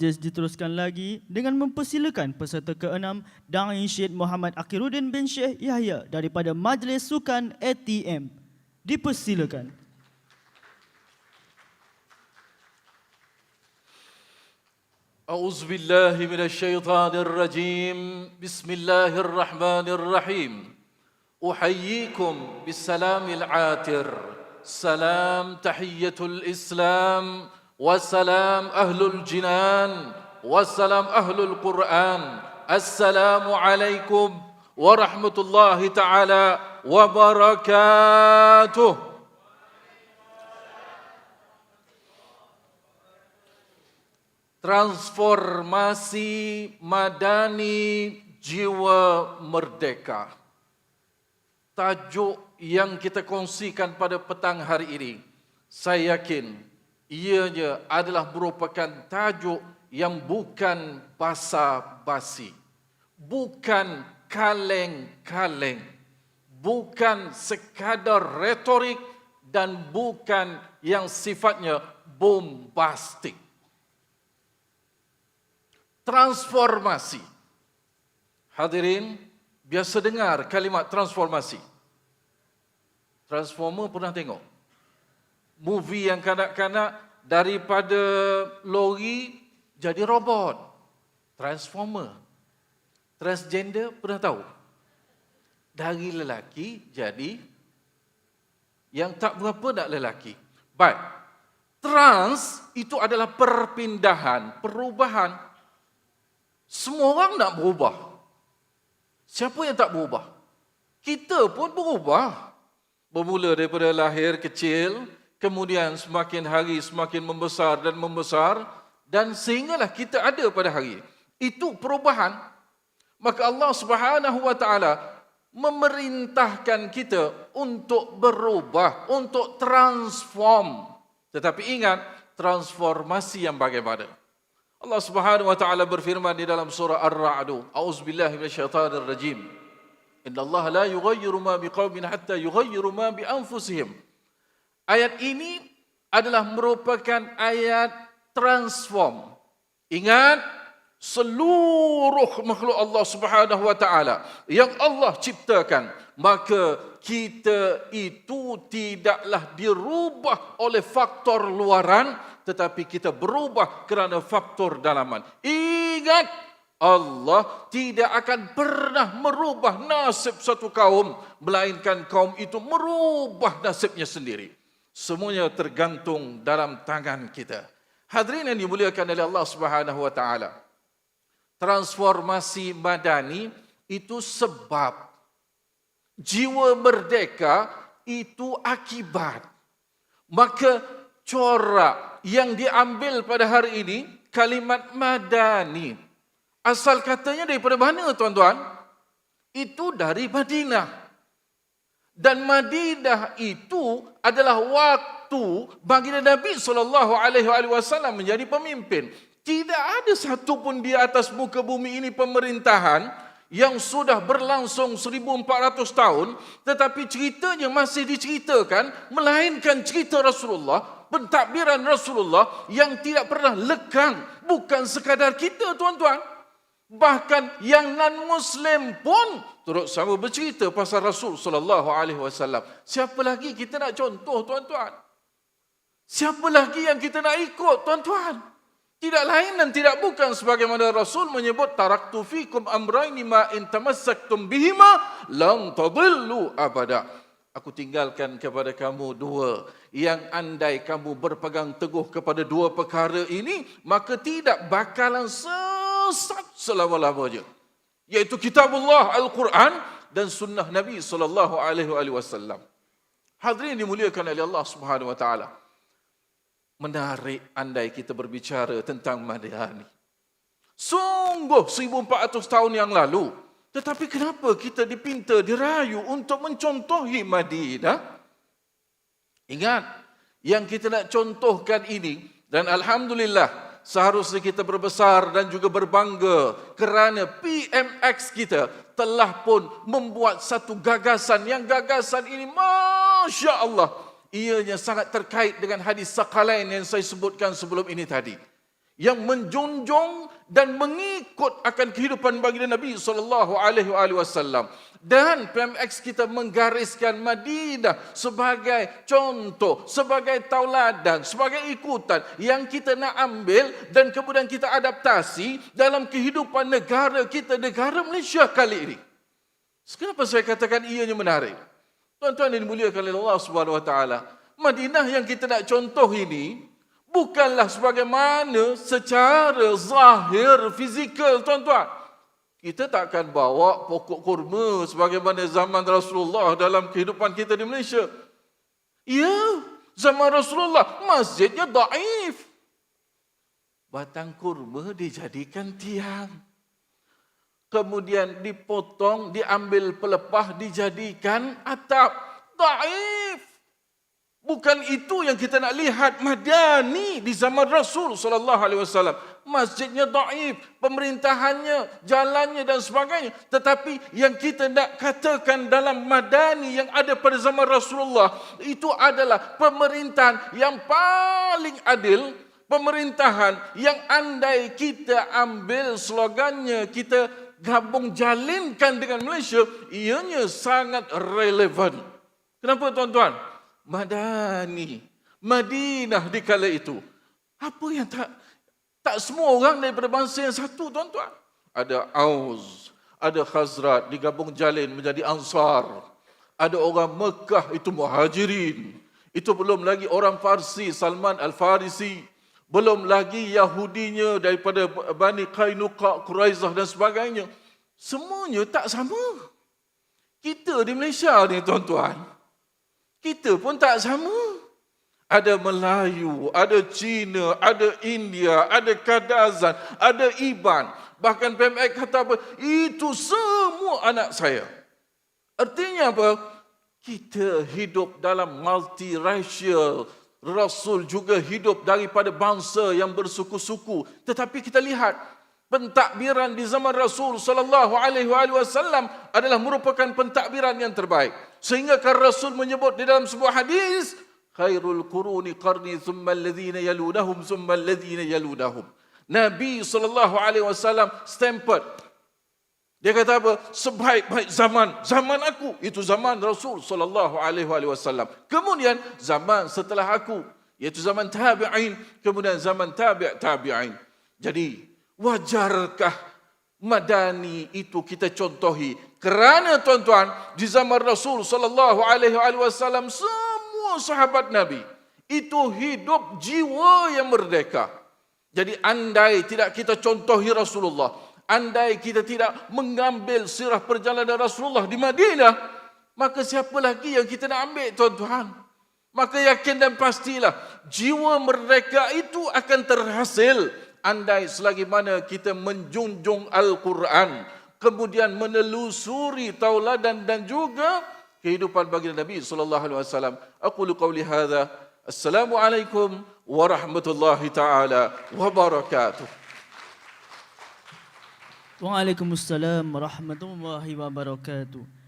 Majlis diteruskan lagi dengan mempersilakan peserta ke-6 Dai Syed Muhammad Akiruddin bin Syekh Yahya daripada Majlis Sukan ATM. Dipersilakan. أعوذ بالله من الشيطان الرجيم بسم الله الرحمن الرحيم أحييكم بالسلام العاتر سلام تحية الإسلام والسلام أهل الجنان والسلام أهل القرآن السلام عليكم ورحمة الله تعالى وبركاته Transformasi madani jiwa merdeka. Tajuk yang kita kongsikan pada petang hari ini, saya yakin ianya adalah merupakan tajuk yang bukan basa-basi, bukan kaleng-kaleng, bukan sekadar retorik dan bukan yang sifatnya bombastik transformasi. Hadirin, biasa dengar kalimat transformasi. Transformer pernah tengok? Movie yang kanak-kanak daripada lori jadi robot. Transformer. Transgender pernah tahu? Dari lelaki jadi yang tak berapa nak lelaki. Baik. Trans itu adalah perpindahan, perubahan semua orang nak berubah. Siapa yang tak berubah? Kita pun berubah. Bermula daripada lahir kecil, kemudian semakin hari semakin membesar dan membesar, dan sehinggalah kita ada pada hari. Itu perubahan. Maka Allah Subhanahu Wa Taala memerintahkan kita untuk berubah, untuk transform. Tetapi ingat, transformasi yang bagaimana? Allah Subhanahu wa taala berfirman di dalam surah Ar-Ra'd, "A'udzubillahi minasyaitonir rajim. Inna Allah la yughayyiru ma biqaumin hatta yughayyiru ma bi anfusihim." Ayat ini adalah merupakan ayat transform. Ingat seluruh makhluk Allah Subhanahu wa taala yang Allah ciptakan, maka kita itu tidaklah dirubah oleh faktor luaran tetapi kita berubah kerana faktor dalaman. Ingat, Allah tidak akan pernah merubah nasib satu kaum, melainkan kaum itu merubah nasibnya sendiri. Semuanya tergantung dalam tangan kita. Hadirin yang dimuliakan oleh Allah Subhanahu wa taala. Transformasi madani itu sebab jiwa merdeka itu akibat. Maka corak yang diambil pada hari ini kalimat madani. Asal katanya daripada mana tuan-tuan? Itu dari Madinah. Dan Madinah itu adalah waktu bagi Nabi sallallahu alaihi wasallam menjadi pemimpin. Tidak ada satu pun di atas muka bumi ini pemerintahan yang sudah berlangsung 1400 tahun tetapi ceritanya masih diceritakan melainkan cerita Rasulullah pentadbiran Rasulullah yang tidak pernah lekang. Bukan sekadar kita tuan-tuan. Bahkan yang non-Muslim pun turut sama bercerita pasal Rasul sallallahu alaihi wasallam. Siapa lagi kita nak contoh tuan-tuan? Siapa lagi yang kita nak ikut tuan-tuan? Tidak lain dan tidak bukan sebagaimana Rasul menyebut taraktu fikum amrayni ma in tamassaktum bihima lam tadillu abada. Aku tinggalkan kepada kamu dua yang andai kamu berpegang teguh kepada dua perkara ini maka tidak bakalan sesat selama-lamanya yaitu kitabullah al-Quran dan sunnah Nabi sallallahu alaihi wasallam. Hadirin dimuliakan oleh Allah Subhanahu wa taala. Menarik andai kita berbicara tentang Madinah Sungguh 1400 tahun yang lalu tetapi kenapa kita dipinta, dirayu untuk mencontohi Madinah? Ingat, yang kita nak contohkan ini, dan Alhamdulillah, seharusnya kita berbesar dan juga berbangga kerana PMX kita telah pun membuat satu gagasan yang gagasan ini Masya Allah ianya sangat terkait dengan hadis sakalain yang saya sebutkan sebelum ini tadi yang menjunjung dan mengikut akan kehidupan baginda Nabi sallallahu alaihi wasallam dan PMX kita menggariskan Madinah sebagai contoh, sebagai tauladan, sebagai ikutan yang kita nak ambil dan kemudian kita adaptasi dalam kehidupan negara kita, negara Malaysia kali ini. Kenapa saya katakan ianya menarik? Tuan-tuan yang dimuliakan oleh Allah Subhanahu wa taala, Madinah yang kita nak contoh ini bukanlah sebagaimana secara zahir fizikal tuan-tuan. Kita takkan bawa pokok kurma sebagaimana zaman Rasulullah dalam kehidupan kita di Malaysia. Ya, zaman Rasulullah masjidnya daif. Batang kurma dijadikan tiang. Kemudian dipotong, diambil pelepah, dijadikan atap. Daif. Bukan itu yang kita nak lihat madani di zaman Rasul sallallahu alaihi wasallam. Masjidnya dhaif, pemerintahannya, jalannya dan sebagainya. Tetapi yang kita nak katakan dalam madani yang ada pada zaman Rasulullah itu adalah pemerintahan yang paling adil, pemerintahan yang andai kita ambil slogannya, kita gabung jalinkan dengan Malaysia, ianya sangat relevan. Kenapa tuan-tuan? Madani, Madinah di kala itu. Apa yang tak tak semua orang daripada bangsa yang satu tuan-tuan. Ada Aus, ada Khazrat digabung jalin menjadi Ansar. Ada orang Mekah itu Muhajirin. Itu belum lagi orang Farsi Salman Al-Farisi. Belum lagi Yahudinya daripada Bani Qainuqa, Quraizah dan sebagainya. Semuanya tak sama. Kita di Malaysia ni tuan-tuan. Kita pun tak sama. Ada Melayu, ada Cina, ada India, ada Kadazan, ada Iban. Bahkan PMX kata apa? Itu semua anak saya. Artinya apa? Kita hidup dalam multiracial. Rasul juga hidup daripada bangsa yang bersuku-suku. Tetapi kita lihat pentadbiran di zaman Rasul sallallahu alaihi wasallam adalah merupakan pentadbiran yang terbaik. Sehingga kan Rasul menyebut di dalam sebuah hadis, khairul quruni qarni thumma alladhina yalunahum thumma alladhina yalunahum. Nabi sallallahu alaihi wasallam stamped dia kata apa? Sebaik-baik zaman, zaman aku itu zaman Rasul sallallahu alaihi wasallam. Kemudian zaman setelah aku, iaitu zaman tabi'in, kemudian zaman tabi' tabi'in. Jadi, wajarkah madani itu kita contohi. Kerana tuan-tuan di zaman Rasul sallallahu alaihi wasallam semua sahabat Nabi itu hidup jiwa yang merdeka. Jadi andai tidak kita contohi Rasulullah andai kita tidak mengambil sirah perjalanan Rasulullah di Madinah maka siapa lagi yang kita nak ambil tuan-tuan? Maka yakin dan pastilah jiwa merdeka itu akan terhasil andai selagi mana kita menjunjung Al-Quran, kemudian menelusuri tauladan dan juga kehidupan baginda Nabi sallallahu alaihi wasallam. Aku qauli hadza. Assalamualaikum warahmatullahi taala wabarakatuh. Waalaikumsalam warahmatullahi wabarakatuh.